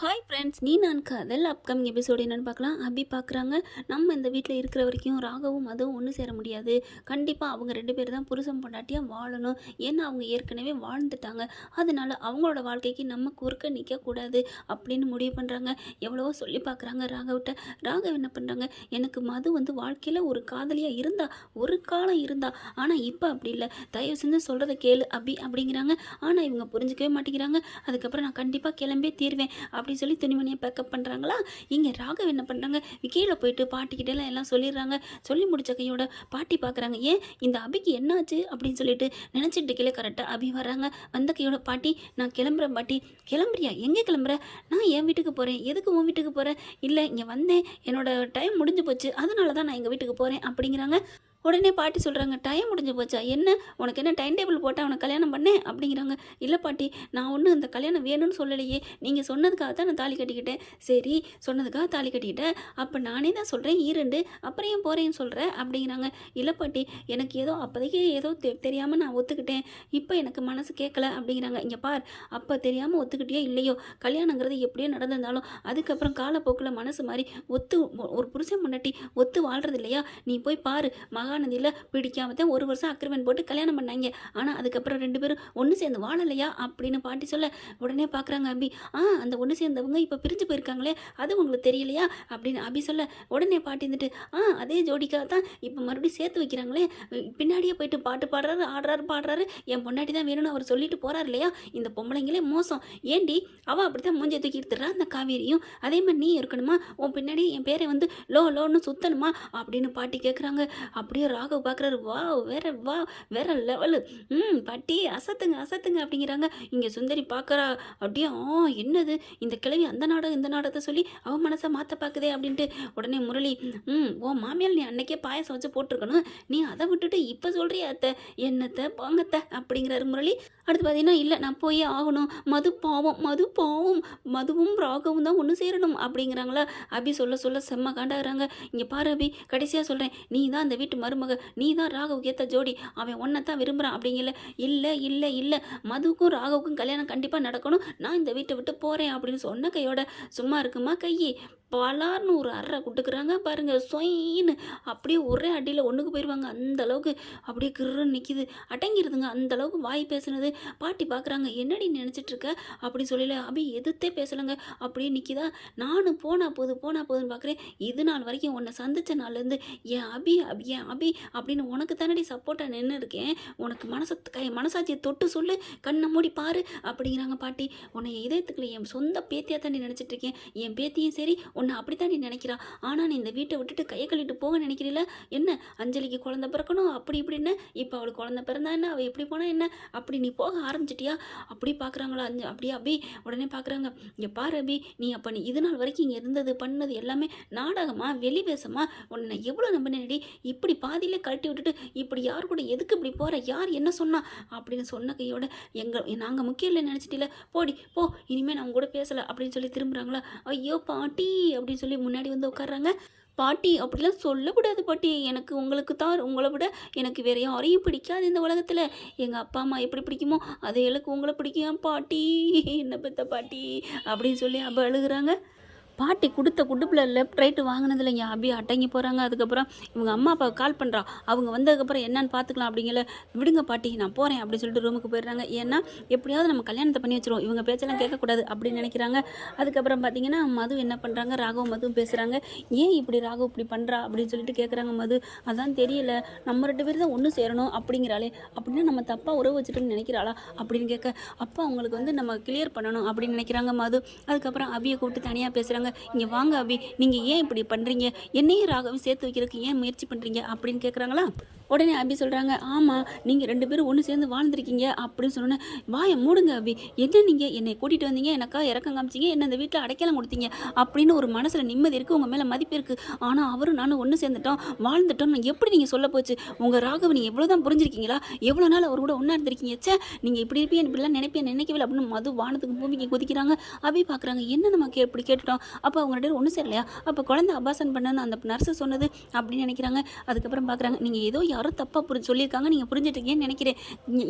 Hi friends நீ நான் காதல். அப்கமிங் எபிசோடு என்னென்னு பார்க்கலாம். அப்படி பார்க்குறாங்க. நம்ம இந்த வீட்டில் இருக்கிற வரைக்கும் ராகவும் அதுவும் ஒன்று சேர முடியாது. கண்டிப்பாக அவங்க ரெண்டு பேர் தான் புருஷன் பொண்டாட்டியாக வாழணும். ஏன்னா அவங்க ஏற்கனவே வாழ்ந்துட்டாங்க. அதனால் அவங்களோட வாழ்க்கைக்கு நம்ம குறுக்க நிற்கக்கூடாது அப்படின்னு முடிவு பண்ணுறாங்க எவ்வளவோ சொல்லி பார்க்குறாங்க ராகவிட்ட. ராகவ் என்ன பண்ணுறாங்க எனக்கு மது வந்து வாழ்க்கையில் ஒரு காதலியாக இருந்தா ஒரு காலம் இருந்தா. ஆனால் இப்போ அப்படி இல்லை. தயவு செஞ்சு சொல்கிறத கேளு அபி அப்படிங்கிறாங்க. ஆனால் இவங்க புரிஞ்சுக்கவே மாட்டேங்கிறாங்க. அதுக்கப்புறம் நான் கண்டிப்பாக கிளம்பே தீர்வேன். அப்படின்னு சொல்லி துணிமணியை பேக்கப் பண்ணுறாங்களா இங்கே ராகவ் என்ன பண்ணுறாங்க கீழே போயிட்டு பாட்டிக்கிட்டே எல்லாம் எல்லாம் சொல்லிடுறாங்க. சொல்லி முடிச்ச கையோட பாட்டி பார்க்குறாங்க ஏன்? இந்த அபிக்கு என்னாச்சு? அப்படின்னு சொல்லிட்டு நினச்சிட்டு கீழே கரெக்டாக அபி வராங்க வந்த கையோட பாட்டி நான் கிளம்புறேன் பாட்டி. கிளம்புறியா? எங்கே கிளம்புற? நான் என் வீட்டுக்கு போகிறேன் எதுக்கு உன் வீட்டுக்கு போகிறேன் இல்லை இங்கே வந்தேன். என்னோட டைம் முடிஞ்சு போச்சு. அதனால தான் நான் எங்கள் வீட்டுக்கு போகிறேன் அப்படிங்கிறாங்க. உடனே பாட்டி சொல்கிறாங்க டைம் முடிஞ்சு போச்சா? என்ன? உனக்கு என்ன டைம் டேபிள் போட்டால் அவனை கல்யாணம் பண்ணேன் அப்படிங்கிறாங்க. இல்லை பாட்டி நான் ஒன்றும் இந்த கல்யாணம் வேணும்னு சொல்லலையே. நீங்கள் சொன்னதுக்காக தான் நான் தாலி கட்டிக்கிட்டேன். சரி சொன்னதுக்காக தாலி கட்டிக்கிட்டேன் அப்போ நானே தான் சொல்கிறேன் ஈரண்டு அப்புறம் ஏன் போகிறேன்னு சொல்கிறேன் அப்படிங்கிறாங்க. இல்லை பாட்டி எனக்கு ஏதோ அப்போதைக்கு ஏதோ தெ தெரியாமல் நான் ஒத்துக்கிட்டேன். இப்போ எனக்கு மனசு கேட்கல அப்படிங்கிறாங்க. இங்கே பார் அப்போ தெரியாமல் ஒத்துக்கிட்டியோ இல்லையோ? கல்யாணங்கிறது எப்படியோ நடந்திருந்தாலும் அதுக்கப்புறம் காலப்போக்கில் மனசு மாதிரி ஒத்து ஒரு புருஷன் முன்னாட்டி ஒத்து வாழ்கிறது இல்லையா நீ போய் பாரு மகாநதியில் பிடிக்காம தான் ஒரு வருஷம் அக்ரிமெண்ட் போட்டு கல்யாணம் பண்ணாங்க. ஆனால் அதுக்கப்புறம் ரெண்டு பேரும் ஒன்று சேர்ந்து வாழலையா அப்படின்னு பாட்டி சொல்ல உடனே பார்க்குறாங்க அபி. ஆ அந்த ஒன்று சேர்ந்தவங்க இப்போ பிரிஞ்சு போயிருக்காங்களே அது உங்களுக்கு தெரியலையா? அப்படின்னு அபி சொல்ல உடனே பாட்டி இருந்துட்டு ஆ அதே ஜோடிக்காக தான் இப்போ மறுபடியும் சேர்த்து வைக்கிறாங்களே. பின்னாடியே போயிட்டு பாட்டு பாடுறாரு ஆடுறாரு பாடுறாரு. என் பொண்டாட்டி தான் வேணும்னு அவர் சொல்லிட்டு போகிறார் இல்லையா? இந்த பொம்பளைங்களே மோசம். ஏண்டி அவள் அப்படி தான் மூஞ்சை தூக்கி எடுத்துடுறா அந்த காவேரியும்? அதே மாதிரி நீ இருக்கணுமா? உன் பின்னாடி என் பேரை வந்து லோ லோன்னு சுத்தணுமா? அப்படின்னு பாட்டி கேட்குறாங்க அப்படியே ராகவ் பார்க்குறாரு வா வேற வா வேற லெவலு ம் பாட்டி அசத்துங்க அசத்துங்க அப்படிங்கிறாங்க. இங்கே சுந்தரி பார்க்குறா அப்படியே? ஆ என்னது? இந்த கிழவி அந்த நாடகம் இந்த நாடகத்தை சொல்லி அவன் மனசை மாற்ற பார்க்குதே அப்படின்ட்டு உடனே முரளி. ம் ஓ மாமியால் நீ அன்னைக்கே பாயசம் வச்சு போட்டிருக்கணும். நீ அதை விட்டுட்டு இப்போ சொல்கிறியா அத்தை? என்னத்தை போங்கத்த அப்படிங்கிறாரு முரளி. அடுத்து பார்த்தீங்கன்னா இல்லை நான் போயே ஆகணும். மது பாவம் மது பாவம். மதுவும் ராகவும் தான் ஒன்று சேரணும் அப்படிங்கிறாங்களா. அபி சொல்ல சொல்ல செம்ம காண்டாகிறாங்க. இங்கே பாரு அபி. கடைசியாக சொல்கிறேன் நீ தான் அந்த வீட்டு மருமக நீ தான் ராகவ் ஏற்ற ஜோடி. அவன் ஒன்றை தான் விரும்புகிறான் அப்படிங்கல இல்லை இல்லை இல்லை. மதுவுக்கும் ராகவுக்கும் கல்யாணம் கண்டிப்பாக நடக்கணும். நான் இந்த வீட்டை விட்டு போகிறேன் அப்படின்னு சொன்ன கையோட சும்மா இருக்குமா கையே? பலார்னு ஒரு அறை கொடுக்குறாங்க பாருங்கள் சொயின்னு. அப்படியே ஒரே அடியில் ஒன்றுக்கு போயிடுவாங்க அந்த அளவுக்கு அப்படியே கிருன்னு நிற்கிது அடங்கிருதுங்க. அந்த அளவுக்கு வாய் பேசுனது. பாட்டி பார்க்குறாங்க என்னடி நினச்சிட்ருக்க? அப்படி சொல்லல. அபி எதிர்த்தே பேசலைங்க. அப்படியே நிற்கிதா நானும் போனா போது போனா போதுன்னு பார்க்குறேன் இது நாள் வரைக்கும் உன்னை சந்தித்த நாள்லேருந்து என் அபி அபி என் அபி? அப்படின்னு உனக்கு தானடி சப்போர்ட்டாக நின்று இருக்கேன் உனக்கு மனசை கை மனசாட்சியை தொட்டு சொல்லு. கண்ணை மூடி பாரு. அப்படிங்கிறாங்க பாட்டி. உன்னை இதயத்துக்குள்ள என் சொந்த பேத்தியாக தாண்டி நினச்சிட்ருக்கேன். என் பேத்தியும் சரி உன்னை அப்படித்தான் நீ நினைக்கிறா? ஆனால் நீ இந்த வீட்டை விட்டுட்டு கையை கழுவிட்டு போக நினைக்கிறீல என்ன? அஞ்சலிக்கு குழந்தை பிறக்கணும் அப்படி இப்படின்னு இப்போ அவளுக்கு குழந்தை பிறந்தா என்ன? அவள் எப்படி போனால் என்ன? அப்படி நீ போக ஆரம்பிச்சிட்டியா? அப்படி பார்க்குறாங்களா அஞ்சு அப்படியே அபி? உடனே பார்க்குறாங்க இங்கே பாரு அபி நீ அப்போ நீ இது நாள் வரைக்கும் இங்கே இருந்தது பண்ணது எல்லாமே நாடகமா வெளி பேசமா உன்னை எவ்வளோ நம்பினடி இப்படி பாதியிலே கழட்டி விட்டுட்டு இப்படி யார் கூட எதுக்கு இப்படி போகிற யார் என்ன சொன்னா? அப்படின்னு சொன்ன கையோட எங்கள் நாங்கள் முக்கியம் இல்லை நினச்சிட்டில போடி போ இனிமேல் நான் கூட பேசலை அப்படின்னு சொல்லி திரும்புகிறாங்களா ஐயோ பாட்டி அப்படின்னு சொல்லி முன்னாடி வந்து உட்காடுறாங்க பாட்டி அப்படிலாம் சொல்லக்கூடாது பாட்டி. எனக்கு உங்களுக்கு தான் உங்களை விட எனக்கு வேற யாரையும் பிடிக்காது இந்த உலகத்தில். எங்கள் அப்பா அம்மா எப்படி பிடிக்குமோ அதே அளவுக்கு உங்களை பிடிக்கும். பாட்டி என்ன பெத்த பாட்டி? அப்படின்னு சொல்லி அப்போ அழுகுறாங்க. பாட்டி கொடுத்த குடுப்பில் லெஃப்ட் ரைட்டு வாங்கினதில் இங்கே அபி அடங்கி போகிறாங்க அதுக்கப்புறம் இவங்க அம்மா அப்பா கால் பண்ணுறா அவங்க வந்ததுக்கப்புறம் என்னன்னு பார்த்துக்கலாம் அப்படிங்கிற விடுங்க பாட்டி நான் போகிறேன் அப்படின்னு சொல்லிட்டு ரூமுக்கு போயிடுறாங்க. ஏன்னா எப்படியாவது நம்ம கல்யாணத்தை பண்ணி வச்சிருவோம். இவங்க பேச்செல்லாம் கேட்கக்கூடாது அப்படின்னு நினைக்கிறாங்க. அதுக்கப்புறம் பார்த்தீங்கன்னா மது என்ன பண்ணுறாங்க ராகவும் மதுவும் பேசுகிறாங்க ஏன் இப்படி ராகவ் இப்படி பண்ணுறா அப்படின்னு சொல்லிட்டு கேட்குறாங்க மது. அதான் தெரியல. நம்ம ரெண்டு பேர் தான் ஒன்று சேரணும் அப்படிங்கிறாளே. அப்படின்னா நம்ம தப்பாக உறவு வச்சுட்டோம்னு நினைக்கிறாளா? அப்படின்னு கேட்க அப்போ அவங்களுக்கு வந்து நம்ம கிளியர் பண்ணணும் அப்படின்னு நினைக்கிறாங்க மது. அதுக்கப்புறம் அபியை கூப்பிட்டு தனியாக பேசுகிறாங்க இங்கே வாங்க அபி நீங்கள் ஏன் இப்படி பண்ணுறீங்க என்னையும் ராகவும் சேர்த்து வைக்கிறதுக்கு ஏன் முயற்சி பண்ணுறீங்க அப்படின்னு கேட்குறாங்களா உடனே அபி சொல்கிறாங்க ஆமாம் நீங்கள் ரெண்டு பேரும் ஒன்று சேர்ந்து வாழ்ந்துருக்கீங்க அப்படின்னு சொன்னோன்னே வாயை மூடுங்க அபி என்ன நீங்கள் என்னை கூட்டிகிட்டு வந்தீங்க எனக்கா இறக்கம் காமிச்சிங்க என்ன இந்த வீட்டில் அடைக்கலாம் கொடுத்தீங்க அப்படின்னு ஒரு மனசில் நிம்மதி இருக்குது உங்கள் மேலே மதிப்பு இருக்குது ஆனால் அவரும் நானும் ஒன்று சேர்ந்துட்டோம் வாழ்ந்துட்டோம் நான் எப்படி நீங்கள் சொல்ல போச்சு? உங்கள் ராகவ நீங்கள் எவ்வளோ தான் புரிஞ்சிருக்கீங்களா? எவ்வளோ நாள் அவர் கூட ஒன்றா இருந்திருக்கீங்க ச்சே நீங்கள் இப்படி இருப்பீங்க இப்படிலாம் நினைப்பேன் நினைக்கவே இல்லை அப்படின்னு மது வானத்துக்கு பூமிக்கு குதிக்கிறாங்க. அபி பார்க்குறாங்க என்ன நம்ம கே இப்படி கேட்டுட்டோம்? அப்போ அவங்க ரெண்டு பேரும் ஒன்று சேரலையா? அப்போ குழந்தை அபாசன் பண்ணனு அந்த நர்ஸு சொன்னது அப்படின்னு நினைக்கிறாங்க. அதுக்கப்புறம் பார்க்குறாங்க நீங்கள் ஏதோ யாரோ தப்பாக புரிஞ்சு சொல்லியிருக்காங்க. நீங்கள் புரிஞ்சுட்டீங்கன்னு நினைக்கிறேன்.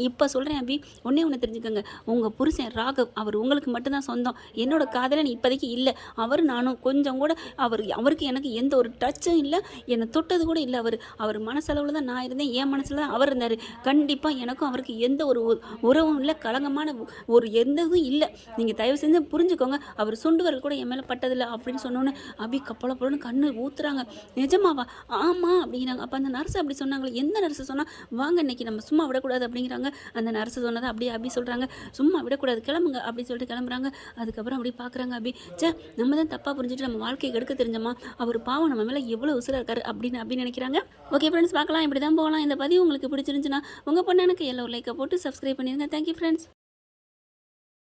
இப்போ சொல்கிறேன் அபி. ஒன்றே ஒன்று தெரிஞ்சுக்கோங்க. உங்கள் புருஷன் ராகவ் அவர் உங்களுக்கு மட்டும்தான் சொந்தம். என்னோட காதலன் இப்போதைக்கு இல்லை. அவர் நானும் கொஞ்சம் கூட அவர் அவருக்கு எனக்கு எந்த ஒரு டச்சும் இல்லை. என்னை தொட்டது கூட இல்லை அவர். அவர் மனசளவில் தான் நான் இருந்தேன். என் மனசில் தான் அவர் இருந்தார். கண்டிப்பாக எனக்கும் அவருக்கு எந்த ஒரு உறவும் இல்லை. களங்கமான ஒரு எந்த இதுவும் இல்லை. நீங்கள் தயவு செஞ்சு புரிஞ்சுக்கோங்க. அவர் சுண்டுவர்கள் கூட என் மேலே பட்டதில்லை அப்படின்னு சொன்னோன்னே அபி கப்பல போலன்னு கண்ணு ஊத்துறாங்க. நிஜமாவா? ஆமாம் அப்படிங்கிறாங்க. அப்போ அந்த நர்ஸ் அப்படி சொன்னாங்களே எந்த நர்ஸு சொன்னால் வாங்க இன்னைக்கு நம்ம சும்மா விடக்கூடாது அப்படிங்கிறாங்க. அந்த நர்ஸு சொன்னதை அப்படியே அப்படி சொல்கிறாங்க சும்மா விடக்கூடாது கிளம்புங்க அப்படின்னு சொல்லிட்டு கிளம்புறாங்க. அதுக்கப்புறம் அப்படி பார்க்குறாங்க அப்படி சே நம்ம தான் தப்பாக புரிஞ்சுட்டு நம்ம வாழ்க்கையை கெடுக்க தெரிஞ்சோமா? அவர் பாவம் நம்ம மேலே எவ்வளோ உசுராக இருக்காரு அப்படின்னு அப்படி நினைக்கிறாங்க. ஓகே ஃப்ரெண்ட்ஸ் பார்க்கலாம். இப்படி தான் போகலாம். இந்த பதிவு உங்களுக்கு பிடிச்சிருந்துச்சுன்னா உங்கள் பொண்ணு எனக்கு எல்லோ லைக்கை போட்டு சப்ஸ்கிரைப் பண்ணிடுங்க. Thank you friends